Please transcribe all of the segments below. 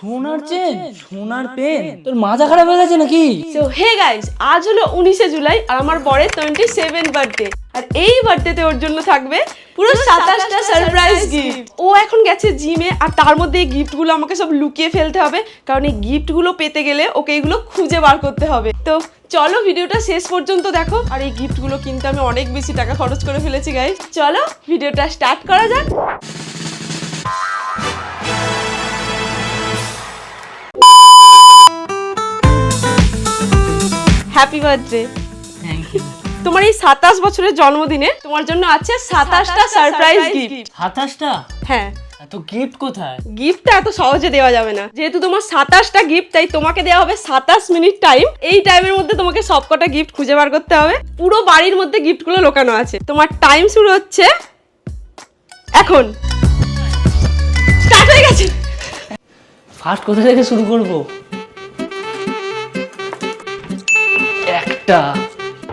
সোনার চেন সোনার পেন। তোর মাথা খারাপ হয়ে গেছে নাকি? সো হে গাইস আজ হলো উনিশে জুলাই আর আমার বরের টোয়েন্টি সেভেন বার্থডে আর এই বার্থডেতে ওর জন্য থাকবে পুরো সাতাশটা সারপ্রাইজ গিফট ও এখন গেছে জিমে আর তার মধ্যে এই গিফটগুলো আমাকে সব লুকিয়ে ফেলতে হবে কারণ এই গিফটগুলো পেতে গেলে ওকে এগুলো খুঁজে বার করতে হবে। তো চলো ভিডিওটা শেষ পর্যন্ত দেখো। আর এই গিফটগুলো কিনতে আমি অনেক বেশি টাকা খরচ করে ফেলেছি গাইস চলো ভিডিওটা স্টার্ট করা যাক। হ্যাপি বার্থডে তোমার এই সাতাশ বছরের জন্মদিনে তোমার জন্য আছে সাতাশটা সারপ্রাইজ গিফট সাতাশটা? হ্যাঁ। এত গিফট কোথায়? গিফটটা এত সহজে দেওয়া যাবে না। যেহেতু তোমার সাতাশটা গিফট তাই তোমাকে দেওয়া হবে সাতাশ মিনিট টাইম এই টাইমের মধ্যে তোমাকে সবকটা গিফট খুঁজে বার করতে হবে। পুরো বাড়ির মধ্যে গিফটগুলো লোকানো আছে। তোমার টাইম শুরু হচ্ছে এখন। স্টার্ট হয়ে গেছে। ফার্স্ট কোথা থেকে শুরু করব? একটা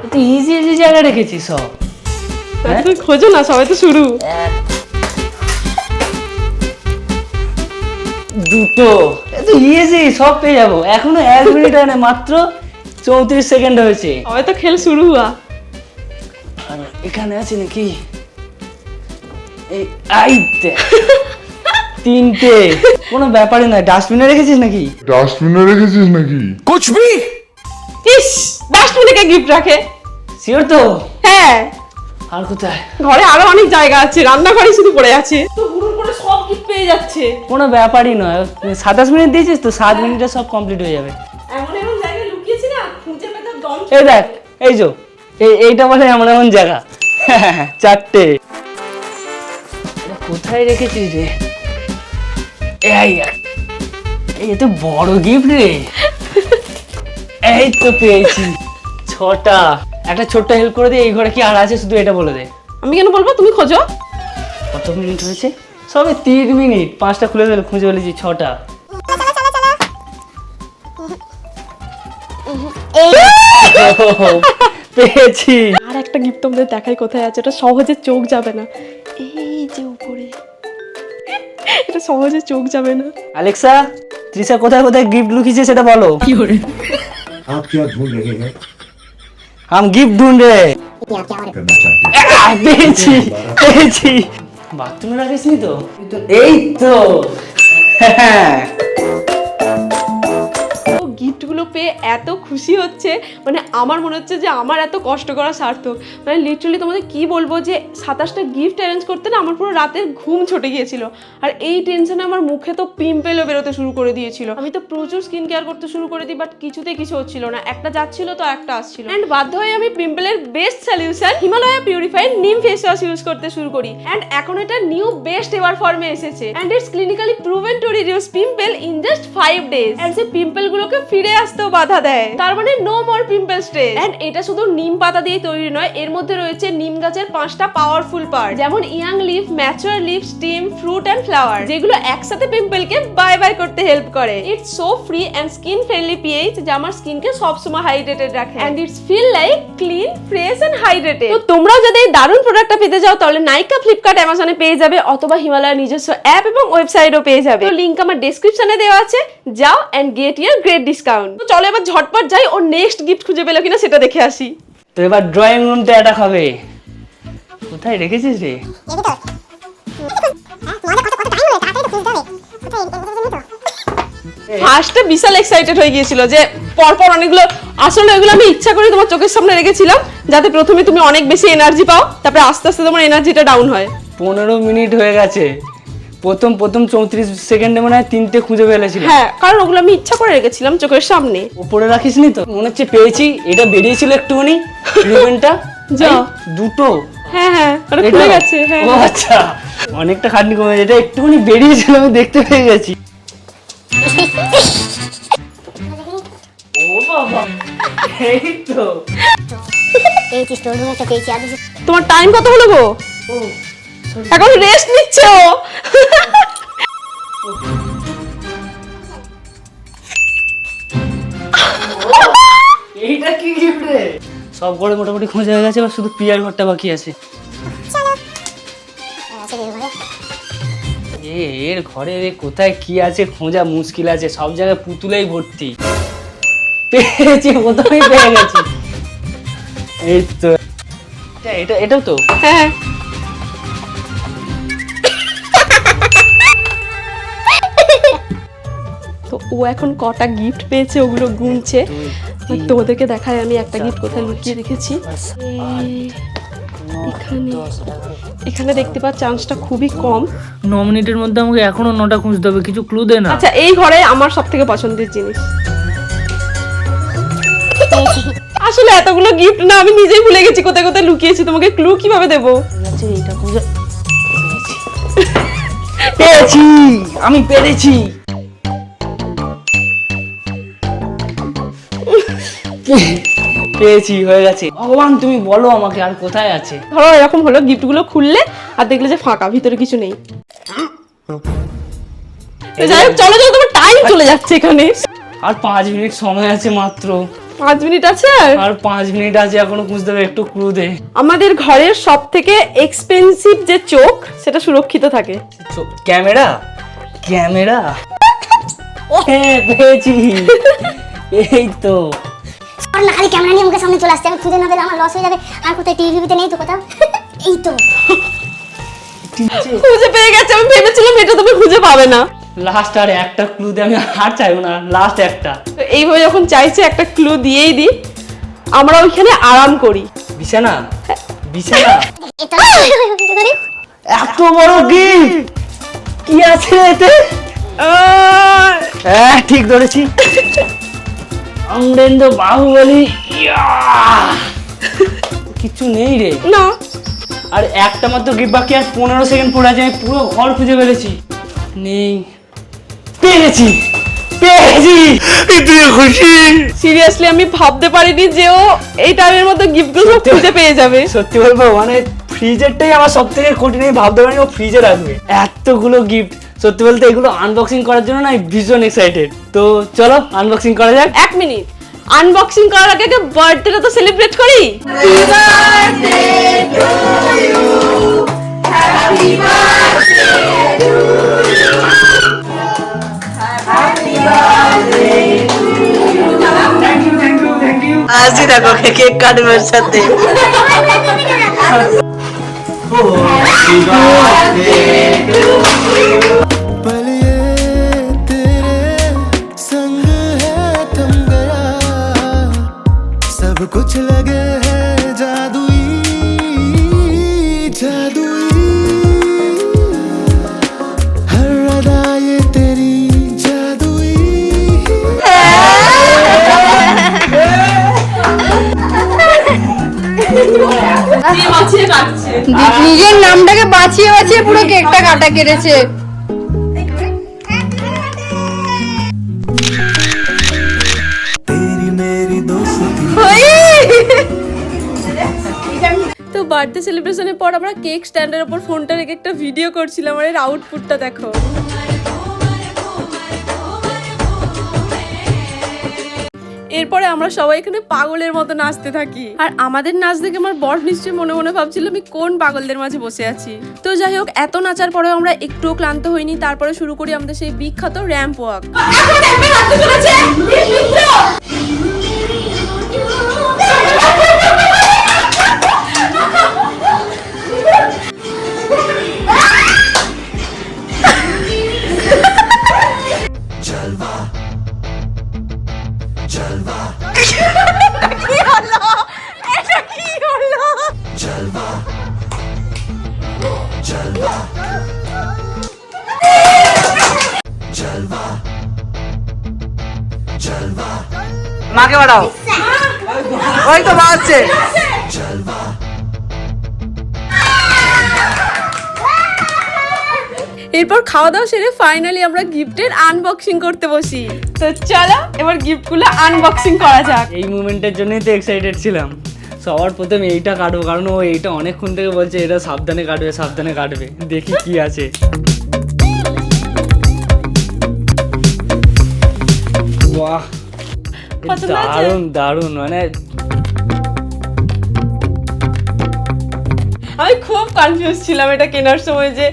এত ইজি ইজি জায়গা রেখেছি সব। হ্যাঁ? খোঁজো না সবাই তো শুরু। দুটো। এত ইজি সব পেয়ে যাব। এখনও এক মিনিট হয় না মাত্র চৌত্রিশ সেকেন্ড হয়েছে। সবাই তো খেল শুরু হওয়া। এখানে আছে নাকি? এই আইতে তিনটে। কোনো ব্যাপারই নয়। ডাস্টবিনে রেখেছিস নাকি? ডাস্টবিনে রেখেছিস নাকি? ইস ডাস্টবিনে গিফট রাখে? শিওর তো। হ্যাঁ। আর কোথায়? ঘরে আরও অনেক জায়গা আছে রান্নাঘরে শুধু পড়ে আছে। তো হুড়ুর করে সব গিফট পেয়ে যাচ্ছে। কোনো ব্যাপারই নয়। সাতাশ মিনিট দিয়েছিস তো সাত মিনিটে সব কমপ্লিট হয়ে যাবে। এমন এমন জায়গায় লুকিয়েছি না খুঁজে পেতে দম এই দেখ এই যো এই এইটা বলে এমন এমন জায়গা। চারটে। কোথায় রেখেছিস রে? এই এই তো বড় গিফট রে। এই তো পেয়েছি। ছটা। একটা ছোট্ট হেল্প করে দে এই ঘরে কি আর আছে? শুধু এটা বলে দে। আমি কেন বলব? তুমি খোঁজো। কত মিনিট হয়েছে? সবে তিন মিনিট পাঁচটা খুলে দিলে খুঁজে ফেলেছি ছটা। পেয়েছি। আর একটা গিফট তোমাদের দেখাই কোথায় আছে এটা সহজে চোখ যাবে না। এই যে উপরে। এটা সহজে চোখ যাবে না। অ্যালেক্সা ত্রিশা কোথায় কোথায় গিফট লুকিয়েছে সেটা বলো। आप क्या ढूंढ रहे हैं আম গিফট ঢুন্ড রে करना चाहते हैं আহ, পেয়েছি পেয়েছি বাথরুমে রাখিসনি তো এই তো হ্যাঁ ও গিফটগুলো পেয়ে এত খুশি হচ্ছে মানে আমার মনে হচ্ছে যে আমার এত কষ্ট করা সার্থক। মানে লিটারালি তোমাদের কি বলব যে সাতাশটা গিফট অ্যারেঞ্জ করতে না আমার পুরো রাতের ঘুম ছুটে গিয়েছিল। আর এই টেনশনে আমার মুখে তো পিম্পেলও বেরোতে শুরু করে দিয়েছিল। আমি তো প্রচুর স্কিন কেয়ার করতে শুরু করে দিই বাট কিছুতে কিছু হচ্ছিল না। একটা যাচ্ছিল তো একটা আসছিল। অ্যান্ড বাধ্য হয়ে আমি পিম্পলের best solution Himalaya purified neem face wash use করতে শুরু করি। অ্যান্ড এখন এটা নিউ বেস্ট এভার ফর্মে এসেছে। And it's clinically proven to reduce pimple in just five days and say pimple গুলোকে ফিরে আসতেও বাধা দেয়। তার মানে no more pimple stress and এটা শুধু নিম পাতা দিয়ে তৈরি নয় এর মধ্যে রয়েছে নিম গাছের পাঁচটা পাওয়ারফুল পার্ট যেমন young leaf mature leaf stem fruit and flower যেগুলো একসাথে পিম্পলকে বাই বাই করতে হেল্প করে। It's so free and skin friendly pH যা আমার স্কিনকে সবসময় হাইড্রেটেড রাখে। And it's feel like clean fresh and hydrated তো তোমরাও যদি এই দারুণ প্রোডাক্টটা পেতে যাও তাহলে নাইকা ফ্লিপকার্ট অ্যামাজনে পেয়ে যাবে অথবা হিমালয়ের নিজস্ব অ্যাপ এবং ওয়েবসাইটও পেয়ে যাবে। তো লিংক আমার ডেসক্রিপশনে দেওয়া আছে। যাও and get your great discount চলো এবার ঝটপট যাই ওর নেক্সট গিফট খুঁজে পেল কিনা সেটা দেখে আসি। তো এবার ড্রয়িং রুমটা এটা খাবে। কোথায় রেখেছিস রে? ফার্স্টে বিশাল এক্সাইটেড হয়ে গিয়েছিল যে পরপর অনেকগুলো আসলে ওইগুলো আমি ইচ্ছা করে তোমার চোখের সামনে রেখেছিলাম যাতে প্রথমে তুমি অনেক বেশি এনার্জি পাও তারপরে আস্তে আস্তে তোমার এনার্জিটা ডাউন হয়। পনেরো মিনিট হয়ে গেছে। প্রথম প্রথম চৌত্রিশ সেকেন্ডে মনে হয় তিনটে খুঁজে ফেলেছিলাম হ্যাঁ কারণ ওগুলো আমি ইচ্ছা করে রেখেছিলাম চোখের সামনে। উপরে রাখিসনি তো? মনে হচ্ছে পেয়েছি এটা বেরিয়েছিল একটুখানি রিবেনটা? যা। দুটো? হ্যাঁ হ্যাঁ ওটা খুলে গেছে হ্যাঁ। ও আচ্ছা অনেকটা খাটনি কমে গেছে এটা একটুখানি বেরিয়েছিল আমি দেখতে পেয়ে গেছি। তোমার টাইম কত হলো গো? ও এখন রেস্ট নিচ্ছে ও। এইটা কি গিফট রে? সব ঘরে মোটামুটি খোঁজা হয়ে গেছে এবার শুধু পিয়ার ঘরটা বাকি আছে। এ এর ঘরে রে কোথায় কি আছে খোঁজা মুশকিল আছে সব জায়গায় পুতুলেই ভর্তি। পেয়েছি কোথায় পেয়ে গেছি। এই তো। এটা এটা এটাও তো? হ্যাঁ। ও এখন কটা গিফট পেয়েছে ওগুলো গুনছে। আর তোমাদেরকে দেখায় আমি একটা গিফট কোথায় লুকিয়ে রেখেছি। এখানে এখানে দেখতে পাওয়ার চান্সটা খুবই কম। ন মিনিটের মধ্যে আমাকে এখনও নটা খুঁজতে হবে কিছু ক্লু দে না। আচ্ছা এই ঘরে আমার সব থেকে পছন্দের জিনিস। আসলে এতগুলো গিফট না আমি নিজেই ভুলে গেছি কোথায় কোথায় লুকিয়েছি তোমাকে ক্লু কীভাবে দেবো? পেয়েছি আমি পেরেছি। পেয়েছি হয়ে গেছে। ভগবান তুমি বলো আমাকে আর কোথায় আছে? ধরো এরকম হলো গিফটগুলো খুললে আর দেখলে যে ফাঁকা ভিতরে কিছু নেই। যাই হোক চলো চলো তোমার টাইম চলে যাচ্ছে এখানে। আর পাঁচ মিনিট সময় আছে মাত্র। পাঁচ মিনিট আছে? আর আর পাঁচ মিনিট আছে এখনও খুঁজতে হবে একটু ক্লু দে। আমাদের ঘরের সব থেকে এক্সপেন্সিভ যে চোখ সেটা সুরক্ষিত থাকে। ক্যামেরা? ক্যামেরা? হ্যাঁ পেয়েছি। এই তো। আর না খালি ক্যামেরা নিয়ে মুখের সামনে চলে আসছে। আমি খুঁজে না পেলে আমার লস হয়ে যাবে। আর কোথায় টিভিতে নেই তো কোথাও এই তো। খুঁজে পেয়ে গেছে। আমি ভেবেছিলাম এটা তুমি খুঁজে পাবে না। লাস্ট আর একটা ক্লু দে আমি আর চাইব না। লাস্ট একটা। তো এইভাবে যখন চাইছে একটা ক্লু দিয়েই দিই। আমরা ওইখানে আরাম করি। বিছানা? বিছানা? এটা এত বড় গিফট! কি আছে এতে? হ্যাঁ ঠিক ধরেছি। অমরেন্দ্র বাহুবলী ইয়া! কিছু নেই রে। না। আর একটা মাত্র গিফট বাকি আর পনেরো সেকেন্ড পড়ে আছে আমি পুরো ঘর খুঁজে ফেলেছি। নেই। পেয়ে গেছি পেয়েছি তুই খুশি? সিরিয়াসলি আমি ভাবতে পারিনি যে ও এই টাইমের মধ্যে গিফটগুলো সব সত্যি? খুঁজে পেয়ে যাবে। সত্যি বলব মানে ফ্রিজেরটাই আমার সব থেকে কঠিন আমি ভাবতে পারিনি ও ফ্রিজে রাখবে। এতগুলো গিফট। সত্যি বলতে এগুলো আনবক্সিং করার জন্য না ভীষণ এক্সাইটেড তো চলো আনবক্সিং করা যাক। এক মিনিট। আনবক্সিং করার আগে আগে বার্থডেটা তো সেলিব্রেট করি। আজই দেখো কেক কাটবে ওর সাথে। सब कुछ लगे है जादुई जादुई हर अदा ये तेरी जादुई নিজের নামটাকে বাঁচিয়ে বাঁচিয়ে পুরো কেকটা কাটা কেটেছে। তো বার্থডে সেলিব্রেশনের পর আমরা কেক স্ট্যান্ডের ওপর ফোনটা রেখে একটা ভিডিও করছিলাম আর এর আউটপুটটা দেখো। এরপরে আমরা সবাই এখানে পাগলের মতো নাচতে থাকি। আর আমাদের নাচ দেখে আমার বর নিশ্চয়ই মনে মনে ভাবছিল, আমি কোন পাগলদের মাঝে বসে আছি? তো যাই হোক, এত নাচার পরেও আমরা একটুও ক্লান্ত হইনি। তারপরে শুরু করি আমাদের সেই বিখ্যাত র্যাম্প ওয়াক। মাকে বাড়াও ওই তো বাজছে। এরপর খাওয়া দাওয়া সেরে ফাইনালি আমরা গিফটের আনবক্সিং করতে বসি। তো চলো এবার গিফটগুলো আনবক্সিং করা যাক। এই মুমেন্টের জন্যই তো এক্সাইটেড ছিলাম। সবার প্রথমে এইটা কাটবো কারণ ও এইটা অনেকক্ষণ থেকে বলছে এটা সাবধানে কাটবে সাবধানে কাটবে। দেখি কি আছে। বাহ? দারুণ দারুণ মানে আমি খুব কনফিউজ ছিলাম এটা কেনার সময় যে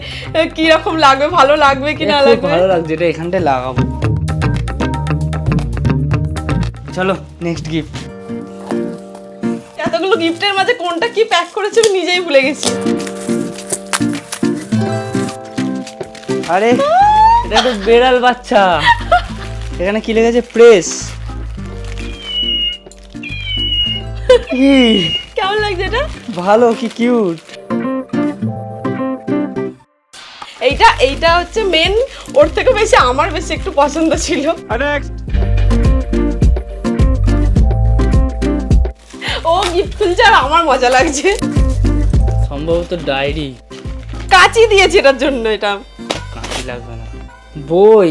কি রকম লাগবে ভালো লাগবে কি না খুব লাগবে। ভালো লাগছে এটা এখানটায় লাগাবো। চলো নেক্সট গিফট এতগুলো গিফটের মাঝে কোনটা কি প্যাক করেছে আমি নিজেই ভুলে গেছি। আরে এটা তো বেড়াল বাচ্চা। এখানে কি লেগেছে প্রেস কেমন লাগছে এটা? ভালো কি কিউট এইটা এইটা হচ্ছে মেন ওর থেকে বেশি আমার বেশি একটু পছন্দ ছিল। ও গিফট খুলছে আর আমার মজা লাগছে। সম্ভবত ডায়েরি। কাঁচি দিয়েছে এটার জন্য এটা। কাঁচি লাগবে না। বই?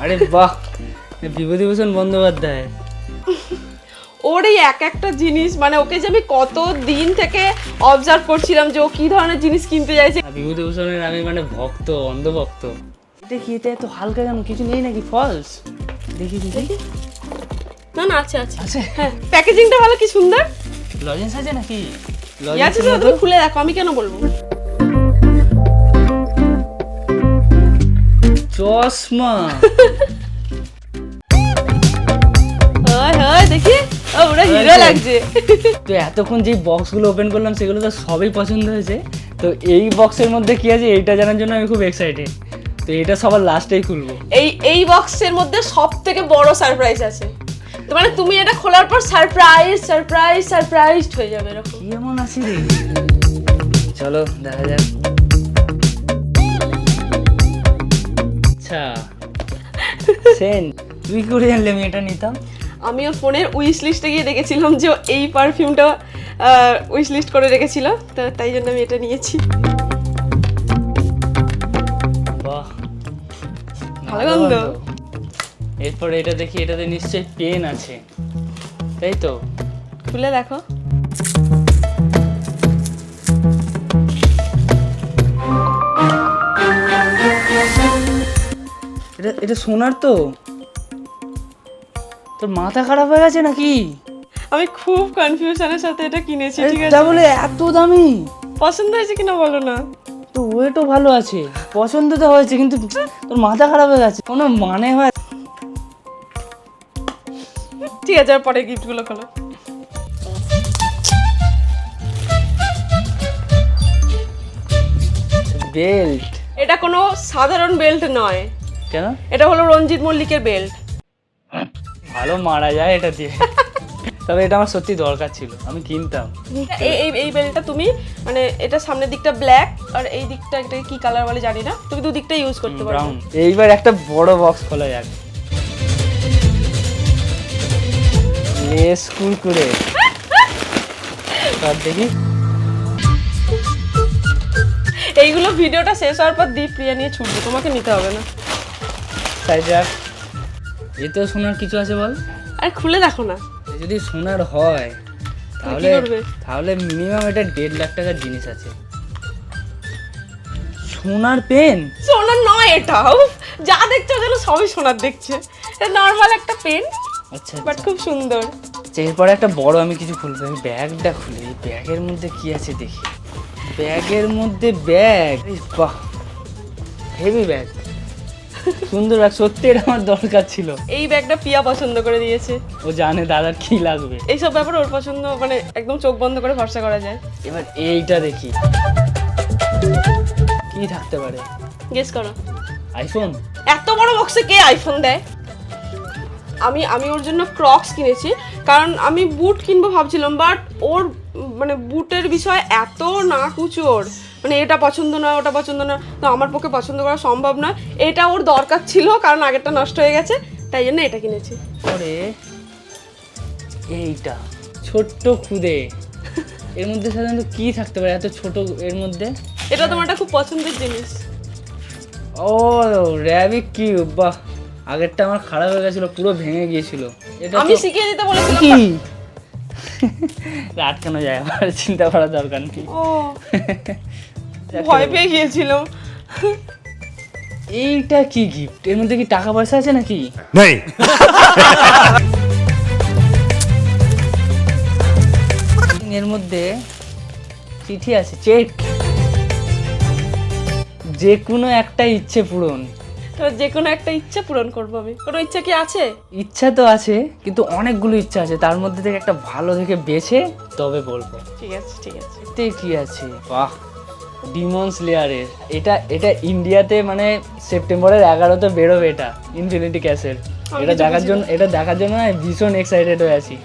আরে বাহ বিভূতিভূষণ বন্দ্যোপাধ্যায়। ওর এই এক একটা জিনিস মানে ওকে যে আমি কত দিন থেকে অবজার্ভ করছিলাম যে ও কি ধরনের জিনিস কিনতে চাইছে। বিভূতিভূষণের আমি মানে ভক্ত অন্ধভক্ত। কি এটা এত হালকা কেন? কিছু নেই নাকি? ফলস দেখি দেখি। না না আছে আছে। আছে? হ্যাঁ প্যাকেজিংটা ভালো কি সুন্দর? লজেন্স আছে নাকি? তুমি খুলে দেখো আমি কেন বলব? চশমা। হয় হয় দেখি। ও ওরা হিরো লাগছে। তো এতক্ষণ যেই বক্সগুলো ওপেন করলাম সেগুলো তো সবই পছন্দ হয়েছে। তো এই বক্সের মধ্যে কি আছে এইটা জানার জন্য আমি খুব এক্সাইটেড তো এটা সবার লাস্টেই খুলবো। এই এই বক্সের মধ্যে সব থেকে বড় সারপ্রাইজ আছে। তো মানে তুমি এটা খোলার পর সারপ্রাইজ সারপ্রাইজ সারপ্রাইজড হয়ে যাবে এরকম। কি এমন আছে রে? চলো দেখা যাক। আচ্ছা। সেন তুই করে জানলি আমি এটা নিতাম? আমি ওর ফোনের উইশ লিস্টে গিয়ে দেখেছিলাম যে এই পারফিউমটা উইশ লিস্ট করে রেখেছিল তো তাই জন্য আমি এটা নিয়েছি। বাহ। ভালো গন্ধ। এরপরে এটা দেখি এটাতে নিশ্চয়ই পেন আছে। তাই তো? খুলে দেখো। এটা এটা সোনার তো? তোর মাথা খারাপ হয়ে গেছে নাকি? আমি খুব কনফিউশনের সাথে এটা কিনেছি ঠিক তা আছে? বলে এত দামি? পছন্দ হয়েছে কিনা বলো না? তো ওয়েটও ভালো আছে পছন্দ তো হয়েছে কিন্তু তোর মাথা খারাপ হয়ে গেছে কোনো মানে হয় ঠিক আছে পরে গিফটগুলো খোলো। বেল্ট। এটা কোনো সাধারণ বেল্ট নয়। কেন? এটা হলো রঞ্জিত মল্লিকের বেল্ট। ভালো মারা যায় এটা দিয়ে। তবে এটা আমার সত্যি দরকার ছিল আমি কিনতাম। এই এই এই বেল্টটা তুমি মানে এটা সামনের দিকটা ব্ল্যাক আর এই দিকটা এটা কি কালার বলে জানি না তুমি দু দিকটা ইউজ করতে পারো এইবার একটা বড় বক্স খোলা যাক। লেস কুরকুরে তার দেখি। এইগুলো ভিডিওটা শেষ হওয়ার পর দীপ প্রিয়া নিয়ে ছুটবে তোমাকে নিতে হবে না। তাই যাক এতেও সোনার কিছু আছে বল। আর খুলে দেখো না। যদি সোনার হয় তাহলে তাহলে মিনিমাম এটা দেড় লাখ টাকার জিনিস আছে। সোনার পেন? সোনার নয় এটা উফ, যা দেখছ যেন সবই সোনার দেখছে। এটা নর্মাল একটা পেন। আচ্ছা বাট খুব সুন্দর। আচ্ছা, এরপরে একটা বড় আমি কিছু খুলবো আমি ব্যাগটা খুলি। এই ব্যাগের মধ্যে কি আছে দেখি। ব্যাগের মধ্যে ব্যাগ বাহ হেভি ব্যাগ সুন্দর ব্যাগ সত্যি এটা আমার দরকার ছিল। এই ব্যাগটা পিয়া পছন্দ করে দিয়েছে। ও জানে দাদার কি লাগবে। এইসব ব্যাপারে ওর পছন্দ মানে একদম চোখ বন্ধ করে ভরসা করা যায়। এবার এইটা দেখি। কি থাকতে পারে? গেস করো। আইফোন এত বড় বক্সে কে আইফোন দেয়? আমি আমি ওর জন্য ক্রক্স কিনেছি। কারণ আমি বুট কিনবো ভাবছিলাম বাট ওর মানে বুটের বিষয় এত না কুচোর মানে এটা পছন্দ নয় ওটা পছন্দ নয়। তো আমার পক্ষে পছন্দ করা সম্ভব নয়। এটা ওর দরকার ছিল কারণ আগেরটা নষ্ট হয়ে গেছে তাই জন্য এটা কিনেছি। পরে এইটা ছোট্ট খুদে। এর মধ্যে সাধারণত কি থাকতে পারে এত ছোট এর মধ্যে? এটা তোমার একটা খুব পছন্দের জিনিস। ও র্যাবিক কিউব বাহ। আগেরটা আমার খারাপ হয়ে গেছিল পুরো ভেঙে গিয়েছিল। এটা আমি শিখিয়ে দিতে বলেছিলাম। কি? আটকানো যায় আমার চিন্তা করার দরকার নেই। ও ভয় পেয়ে গিয়েছিলাম এইটা কি গিফট এর মধ্যে কি টাকা পয়সা আছে নাকি? नहीं এর মধ্যে চিঠি আছে চেক। যে কোনো একটা ইচ্ছে পূরণ। তো যে কোনো একটা ইচ্ছা পূরণ করব আমি। কোনো ইচ্ছা কি আছে? ইচ্ছা তো আছে কিন্তু অনেকগুলো ইচ্ছা আছে। তার মধ্যে থেকে একটা ভালো থেকে বেছে তবে বলব। ঠিক আছে ঠিক আছে। এতে কি আছে? বাহ ডিমন্স লেয়ারের এটা এটা ইন্ডিয়াতে মানে সেপ্টেম্বরের এগারোতে বেরোবে এটা ইনফিনিটি ক্যাসেল আমি এটা দেখার জন্য এটা দেখার জন্য না ভীষণ এক্সাইটেড হয়ে আছি।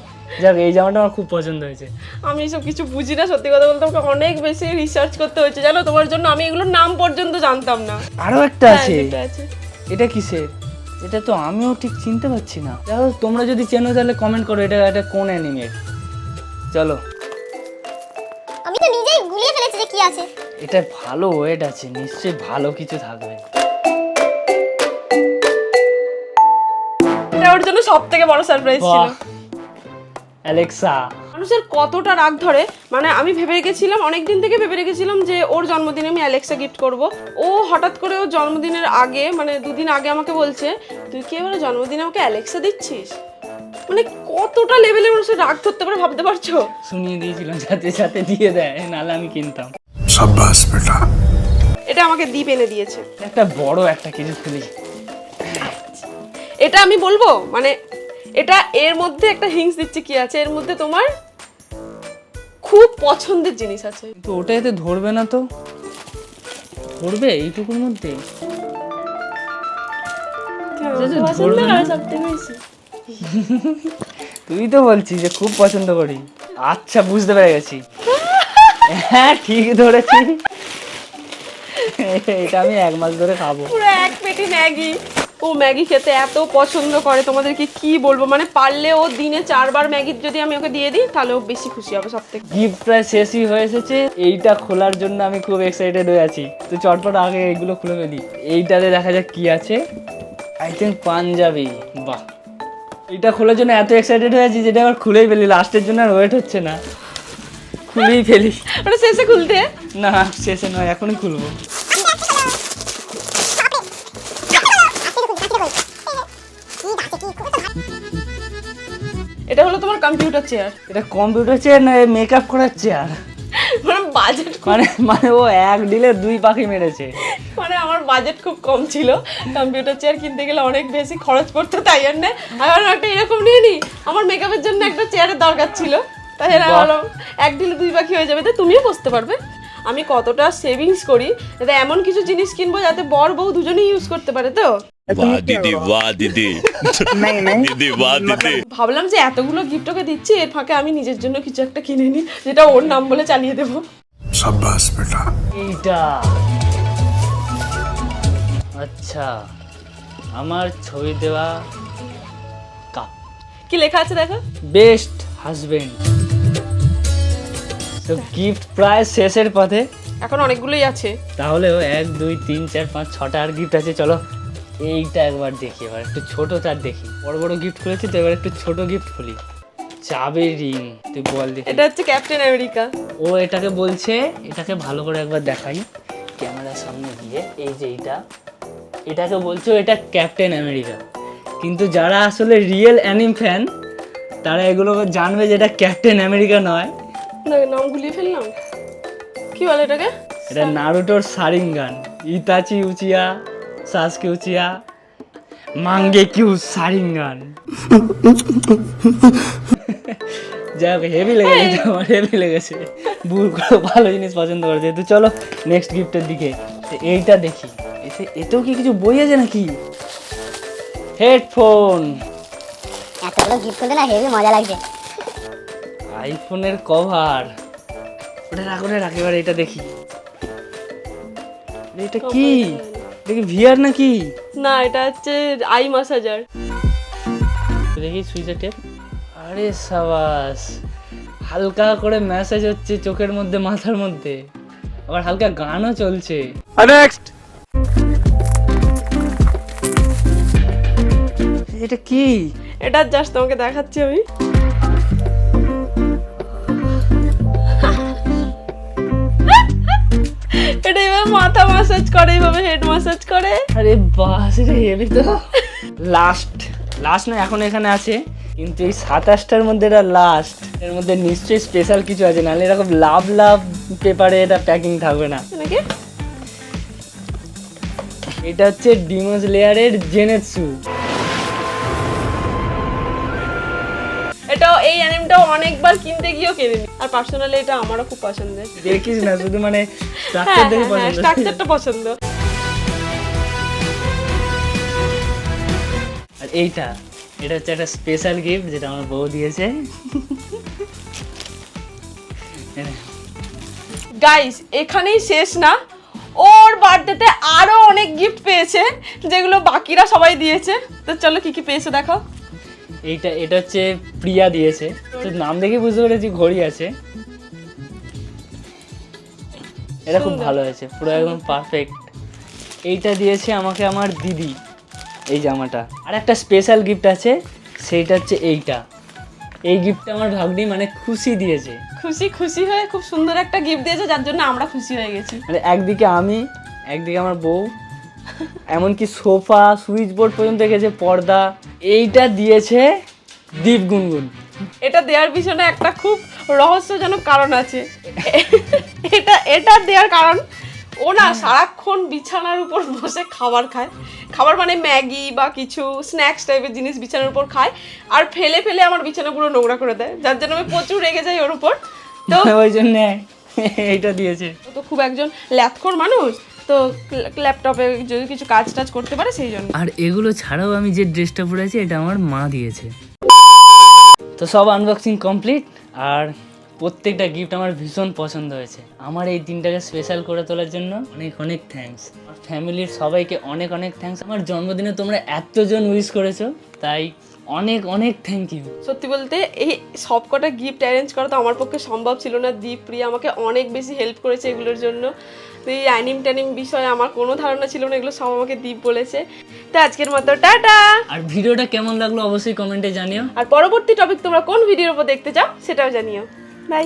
যাক এই জামাটা আমার খুব পছন্দ হয়েছে। আমি এসব কিছু বুঝি না সত্যি কথা বলতে আমাকে অনেক বেশি রিসার্চ করতে হয়েছে জানো? তোমার জন্য আমি এগুলোর নাম পর্যন্ত জানতাম না। আরও একটা হ্যাঁ, আছে। এটা কিসের? এটা তো আমিও ঠিক চিনতে পারছি না। দেখো তোমরা যদি চেনো তাহলে কমেন্ট করো এটা এটা কোন অ্যানিমের চলো। আমি তো নিজেই গুলিয়ে ফেলেছি যে কি আছে। এটা ভালো ওয়েট আছে নিশ্চয়ই ভালো কিছু থাকবে। এটা ওর জন্য সব থেকে বড় সারপ্রাইজ ছিল। অ্যালেক্সা। মানুষের কতটা রাগ ধরে মানে আমি ভেবে রেখেছিলাম অনেকদিন থেকে ভেবে রেখেছিলাম যে ওর জন্মদিনে আমি অ্যালেক্সা গিফট করব। ও হঠাৎ করে ওর জন্মদিনের আগে মানে দুদিন আগে আমাকে বলছে তুই কি এবারে জন্মদিনে আমাকে অ্যালেক্সা দিচ্ছিস? মানে কতটা লেভেলে মানুষের রাগ ধরতে পারে ভাবতে পারছ? শুনিয়ে দিয়েছিলাম সাথে সাথে দিয়ে দেয় নাহলে আমি কিনতাম। সাব্বাস বেটা। এটা আমাকে দীপ এনে দিয়েছে। একটা বড় একটা কিছু খুলি। এটা আমি বলব? মানে এটা এর মধ্যে একটা হিংস দিচ্ছে কি আছে? এর মধ্যে তোমার খুব পছন্দের জিনিস আছে। কিন্তু ওটা এতে ধরবে না তো। ধরবে এইটুকুর মধ্যে। তুই তো বলছিস যে খুব পছন্দ করি। আচ্ছা বুঝতে পেরে গেছি। হ্যাঁ ঠিক ধরেছি। এটা আমি এক মাস ধরে খাব। পুরো এক পেটি ম্যাগি। ও ম্যাগি খেতে এত পছন্দ করে তোমাদেরকে কি বলব? মানে পারলে ও দিনে চারবার ম্যাগি যদি আমি ওকে দিয়ে দিই তাহলে ও বেশি খুশি হবে সব থেকে গিফট প্রায় শেষই হয়ে এসেছে। এইটা খোলার জন্য আমি খুব এক্সাইটেড হয়ে আছি। তো চটপট আগে এইগুলো খুলে ফেলি। এইটাতে দেখা যাক কি আছে। I think punjabi. বাহ। এইটা খোলার জন্য এত এক্সাইটেড হয়ে আছি যেটা আবার খুলেই ফেলি। লাস্টের জন্য আর ওয়েট হচ্ছে না। খুলেই ফেলি। মানে শেষে খুলতে? না শেষে নয় এখনই খুলবো। এটা হলো তোমার কম্পিউটার চেয়ার এটা কম্পিউটার চেয়ার না মেকআপ করার চেয়ার মানে বাজেট মানে মানে ও এক ডিলে দুই পাখি মেরেছে। মানে আমার বাজেট খুব কম ছিল। কম্পিউটার চেয়ার কিনতে গেলে অনেক বেশি খরচ পড়তো তাই জন্য আর একটা এরকম নিয়ে নি। আমার মেকআপের জন্য একটা চেয়ারের দরকার ছিল। তাই জন্য বাহ। এক ঢিলে দুই পাখি হয়ে যাবে তো তুমিও বসতে পারবে। আমি কতটা সেভিংস করি যাতে এমন কিছু জিনিস কিনবো যাতে বর বউ দুজনেই ইউজ করতে পারে তো? ভাবলাম যে এতগুলো গিফট ওকে দিচ্ছি এর ফাঁকে আমি নিজের জন্য কিছু একটা কিনে নি যেটা ওর নাম বলে চালিয়ে দেবো। এইটা। আচ্ছা আমার ছবি দেওয়া কাপ কি লেখা আছে দেখো? Best husband. তো গিফট প্রায় শেষের পথে। এখন অনেকগুলোই আছে। তাহলেও এক দুই তিন চার পাঁচ ছটা আর গিফট আছে চলো। এইটা একবার দেখি এবার একটু ছোট তার দেখি। বড় বড় গিফট খুলেছি তো এবার একটু ছোট গিফট খুলি। চাবে রিং তুই বল দেখি। এটা হচ্ছে ক্যাপ্টেন আমেরিকা ও এটাকে বলছে এটাকে ভালো করে একবার দেখাই। ক্যামেরার সামনে গিয়ে এই যে এইটা। এটাকে বলছো এটা ক্যাপ্টেন আমেরিকা কিন্তু যারা আসলে রিয়েল অ্যানিম ফ্যান তারা এগুলো জানবে যে এটা ক্যাপ্টেন আমেরিকা নয়। নাম ভুলিয়ে ফেললাম। কি বলে এটাকে? এটা নারুটোর সারিঙ্গান। ইতাচি উচিয়া। সাসকে উচিয়া মাঙ্গে কিউ সারিঙ্গান যাই হোক হেভি লেগেছে আমার হেভি লেগেছে। বুড়গুলো ভালো জিনিস পছন্দ করেছে তো চলো নেক্সট গিফটের দিকে। এইটা দেখি। এতে এতেও কি কিছু বই আছে নাকি? হেডফোন এতগুলো গিফট করতে না হেভি মজা লাগছে। আইফোনের কভার ওটা রাখ ওটা রাখ এবার এটা দেখি। এটা কি? দেখি ভিআর নাকি? না এটা হচ্ছে আই মাসাজার। দেখি সুইচের টেপ। আরে সাবাস হালকা করে ম্যাসেজ হচ্ছে চোখের মধ্যে মাথার মধ্যে। আবার হালকা গানও চলছে। নেক্সট এটা কি? এটা জাস্ট তোমাকে দেখাচ্ছি আমি। মাথা ম্যাসাজ করে এইভাবে হেড ম্যাসাজ করে। আরে বাস রে হেভি তো। লাস্ট লাস্ট না এখন এখানে আছে। কিন্তু এই সাতাশটার মধ্যে এটা লাস্ট এর মধ্যে নিশ্চয়ই স্পেশাল কিছু আছে নাহলে এরকম লাভ লাভ পেপারে এটা প্যাকিং থাকবে না। নাকি এটা হচ্ছে ডিমস লেয়ারের জেনেৎসু এই অনেকবার কিনতে গিয়েও কিনিনি। আর পার্সোনালি এটা আমারও খুব পছন্দের। দেখিস না শুধু মানে হ্যাঁ স্ট্রাকচার দেখে হ্যাঁ পছন্দ। স্ট্রাকচারটা পছন্দ। আর এইটা এটা হচ্ছে একটা স্পেশাল গিফট যেটা আমার বউ দিয়েছে। গাইস এখানেই শেষ না। ওর বার্থডেতে আরও অনেক গিফট পেয়েছে যেগুলো বাকিরা সবাই দিয়েছে। তো চলো কি কি পেয়েছে দেখো। এইটা এটা হচ্ছে প্রিয়া দিয়েছে। তো নাম দেখে বুঝতে পেরেছি ঘড়ি আছে। এটা খুব ভালো হয়েছে পুরো একদম পারফেক্ট এইটা দিয়েছে আমাকে আমার দিদি এই জামাটা। আর একটা স্পেশাল গিফট আছে সেইটা হচ্ছে এইটা। এই গিফটটা আমার ভাগ্নি মানে খুশি দিয়েছে। খুশি খুশি হয়ে খুব সুন্দর একটা গিফট দিয়েছে যার জন্য আমরা খুশি হয়ে গেছি। মানে একদিকে আমি একদিকে আমার বউ এমনকি সোফা সুইচ বোর্ড পর্যন্ত গেছে পর্দা। এইটা দিয়েছে দীপ গুনগুন। এটা দেওয়ার পিছনে একটা খুব রহস্যজনক কারণ আছে। এটা এটা দেওয়ার কারণ ও না সারাক্ষণ বিছানার উপর বসে খাবার খায়। খাবার মানে ম্যাগি বা কিছু স্ন্যাক্স টাইপের জিনিস বিছানার উপর খায় আর ফেলে ফেলে আমার বিছানা পুরো নোংরা করে দেয়। যার জন্য আমি প্রচুর রেগে যাই ওর উপর। তো ওই জন্যে এইটা দিয়েছে। তো খুব একজন ল্যাথখোর মানুষ। তো ল্যাপটপে যদি কিছু কাজ টাজ করতে পারে সেই জন্য। আর এগুলো ছাড়াও আমি যে ড্রেসটা পরেছি এটা আমার মা দিয়েছে। তো সব আনবক্সিং কমপ্লিট আর প্রত্যেকটা গিফট আমার ভীষণ পছন্দ হয়েছে। আমার এই দিনটাকে স্পেশাল করে তোলার জন্য অনেক অনেক থ্যাঙ্কস ফ্যামিলির সবাইকে অনেক অনেক থ্যাঙ্কস আমার জন্মদিনে তোমরা এতজন উইশ করেছ তাই অনেক অনেক থ্যাংক ইউ সত্যি বলতে এই সব কটা গিফট অ্যারেঞ্জ করা তো আমার পক্ষে সম্ভব ছিল না। দীপ প্রিয়া আমাকে অনেক বেশি হেল্প করেছে এগুলোর জন্য। তো এই অ্যানিম ট্যানিম বিষয়ে আমার কোনো ধারণা ছিল না এগুলো সব আমাকে দীপ বলেছে। তো আজকের মতো টাটা! আর ভিডিওটা কেমন লাগল অবশ্যই কমেন্টে জানিও। আর পরবর্তী টপিক তোমরা কোন ভিডিওর উপর দেখতে চাও সেটাও জানিও। বাই